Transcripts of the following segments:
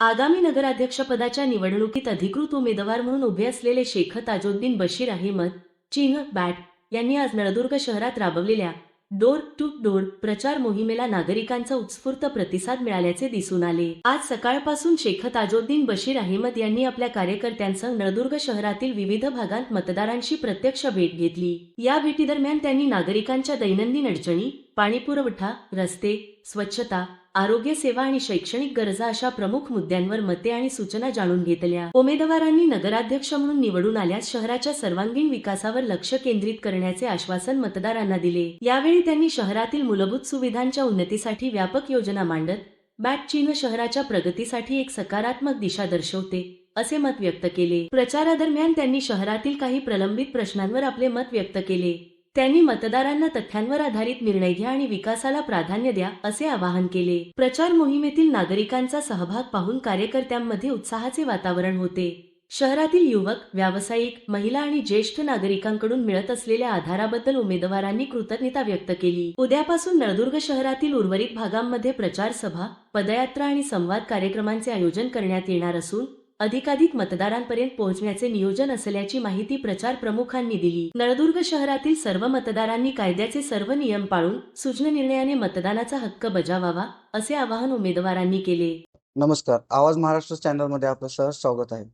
आगामी नगराध्यक्षपदाच्या निवडणुकीत अधिकृत उमेदवार म्हणून उभे असलेले शेख ताजोद्दीन बशीर अहमद चिन्ह बॅट यांनी आज नळदुर्ग शहरात राबवलेल्या डोर टू डोर प्रचार मोहिमेला नागरिकांचा उत्स्फूर्त प्रतिसाद मिळाल्याचे दिसून आले. आज सकाळपासून शेख ताजोद्दीन बशीर अहमद यांनी आपल्या कार्यकर्त्यांसह नळदुर्ग शहरातील विविध भागांत मतदारांशी प्रत्यक्ष भेट घेतली. या भेटीदरम्यान त्यांनी नागरिकांच्या दैनंदिन अडचणी पाणीपुरवठा रस्ते स्वच्छता आरोग्य सेवा आणि शैक्षणिक गरजा अशा प्रमुख मुद्द्यांवर मते आणि सूचना जाणून घेतल्या. उमेदवारांनी नगराध्यक्ष म्हणून निवडून आल्यास शहराच्या सर्वांगीण विकासावर लक्ष केंद्रित करण्याचे आश्वासन मतदारांना दिले. यावेळी त्यांनी शहरातील मूलभूत सुविधांच्या उन्नतीसाठी व्यापक योजना मांडत बॅट चिन्ह शहराच्या प्रगतीसाठी एक सकारात्मक दिशा दर्शवते असे मत व्यक्त केले. प्रचारादरम्यान त्यांनी शहरातील काही प्रलंबित प्रश्नांवर आपले मत व्यक्त केले. त्यांनी मतदारांना तथ्यांवर आधारित निर्णय घ्या आणि विकासाला प्राधान्य द्या असे आवाहन केले. प्रचार मोहिमेतील नागरिकांचा सहभाग पाहून कार्यकर्त्यांमध्ये उत्साहाचे वातावरण होते. शहरातील युवक व्यावसायिक महिला आणि ज्येष्ठ नागरिकांकडून मिळत असलेल्या आधाराबद्दल उमेदवारांनी कृतज्ञता व्यक्त केली. उद्यापासून नळदुर्ग शहरातील उर्वरित भागांमध्ये प्रचार सभा पदयात्रा आणि संवाद कार्यक्रमांचे आयोजन करण्यात येणार असून अधिकाधिक मतदारांपर्यंत पोहोचण्याचे नियोजन असल्याची माहिती प्रचार प्रमुखांनी दिली. नळदुर्ग शहरातील सर्व मतदारांनी कायद्याचे सर्व नियम पाळून सूचना निर्णयाने मतदानाचा हक्क बजावावा असे आवाहन उमेदवारांनी केले. नमस्कार. आवाज महाराष्ट्र चॅनलमध्ये आपलं सहज स्वागत आहे.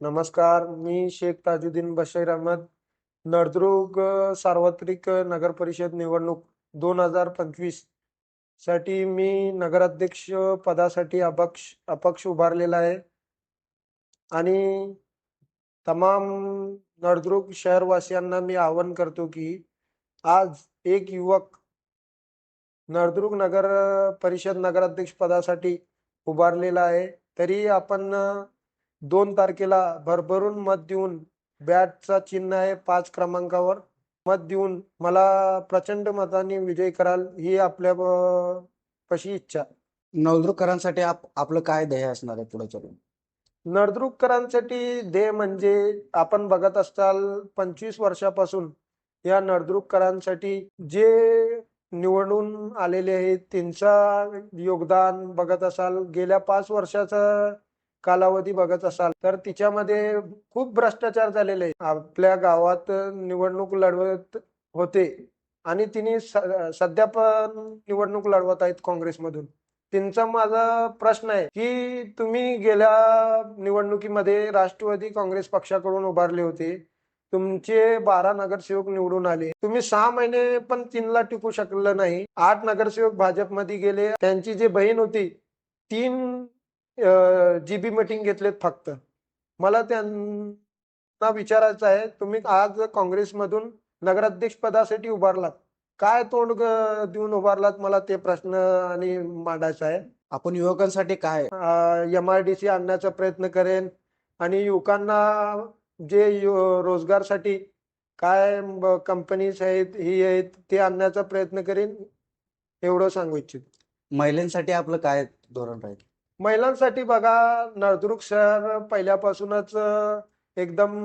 नमस्कार. मी शेख ताजुद्दीन बशीर अहमद. नळदुर्ग सार्वत्रिक नगर परिषद निवडणूक दोन हजार पंचवीससाठी मी नगराध्यक्ष पदासाठी अपक्ष अपक्ष उभारलेला आहे. आणि तमाम नळदुर्ग शहरवासियांना मी आवाहन करतो की आज एक युवक नळदुर्ग नगर परिषद नगराध्यक्ष पदासाठी उभारलेला आहे. तरी आपण दोन तारखेला भरभरून मत देऊन बॅटचा चिन्ह आहे पाच क्रमांकावर. मत देऊन मला प्रचंड मताने विजय कराल ही आपल्या पशी इच्छा. नवदुर्गकरांसाठी आप आपलं काय ध्येय असणार आहे पुढे चालून? नळदुर्गकरांसाठी ध्येय म्हणजे आपण बघत असाल पंचवीस वर्षापासून या नळदुर्गकरांसाठी जे निवडून आलेले आहेत त्यांचा योगदान बघत असाल गेल्या पाच वर्षाचा कालावधी बघत असाल तर तिच्यामध्ये खूप भ्रष्टाचार झालेले आहे आपल्या गावात निवडणूक लढवत होते आणि तिने स- सध्या पण निवडणूक लढवत आहेत काँग्रेसमधून. त्यांचा माझा प्रश्न आहे की तुम्ही गेल्या निवडणुकीमध्ये राष्ट्रवादी काँग्रेस पक्षाकडून उभारले होते. तुमचे बारा नगरसेवक निवडून आले. तुम्ही सहा महिने पण तीनला टिकू शकलं नाही. आठ नगरसेवक भाजपमध्ये गेले. त्यांची जी बहीण होती तीन जीबी मीटिंग घेतलेत फक्त. मला त्यांना विचारायचं आहे तुम्ही आज काँग्रेसमधून नगराध्यक्ष पदासाठी उभारलात. काय तोंड देऊन उभारलात मला ते प्रश्न आणि मांडायचा आहे आपण युवकांसाठी काय? एम आय डी सी आणण्याचा प्रयत्न करेन आणि युवकांना जे रोजगारसाठी काय कंपनीज आहेत ही आहेत ते आणण्याचा प्रयत्न करेन एवढं सांगू इच्छित. महिलांसाठी आपलं काय धोरण राहील? महिलांसाठी बघा नळदुर्ग शहर पहिल्यापासूनच एकदम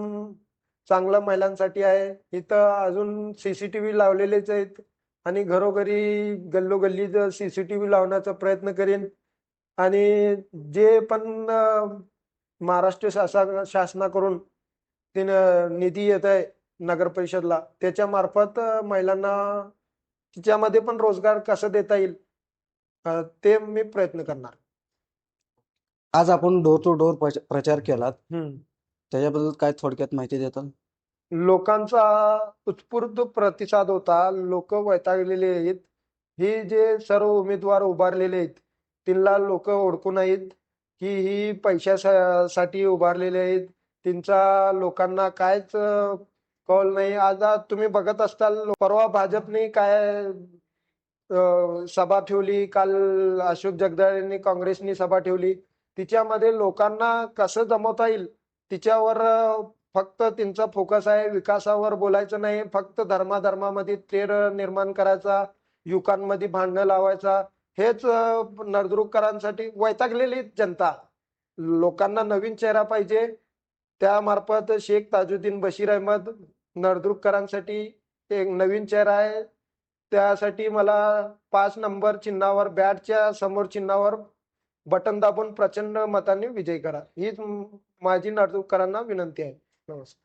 चांगलं महिलांसाठी आहे. इथं अजून सीसीटीव्ही लावलेलेच आहेत. आणि घरोघरी गल्लोगल्ली सीसीटीव्ही लावण्याचा प्रयत्न करेन. आणि जे पण महाराष्ट्र शासन शासनाकडून ते न- निधी येत आहे नगर परिषदला त्याच्या मार्फत महिलांना तिच्यामध्ये पण रोजगार कसं देता येईल? ते मी प्रयत्न करणार. आज आपण डोर टू डोर प्रचार केलात. त्याच्याबद्दल काय थोडक्यात माहिती देताल? लोकांचा उत्स्फूर्त प्रतिसाद होता. लोक वैतागलेले आहेत. हे जे सर्व उमेदवार उभारलेले आहेत त्यांना लोक ओळखून आहेत की ही पैशासाठी उभारलेले आहेत. त्यांचा लोकांना कायच कॉल कौल नाही. आज तुम्ही बघत असताल परवा भाजपने काय सभा ठेवली. काल अशोक जगदाळेंनी काँग्रेसनी सभा ठेवली. तिच्यामध्ये लोकांना कसं जमवता येईल? तिच्यावर फक्त त्यांचा फोकस आहे विकासावर बोलायचं नाही फक्त धर्माधर्मामध्ये तेढ निर्माण करायचा युवकांमध्ये भांडणं लावायचा हेच अं, नळदुर्गकरांसाठी वैतागलेली जनता. लोकांना नवीन चेहरा पाहिजे त्यामार्फत शेख ताजुद्दीन बशीर अहमद नळदुर्गकरांसाठी एक नवीन चेहरा आहे. त्यासाठी मला पाच नंबर चिन्हावर बॅटच्या समोर चिन्हावर बटन दाबून प्रचंड मताने विजयी करा. हीच माझी नळदुर्गकरांना विनंती आहे. नमस्कार.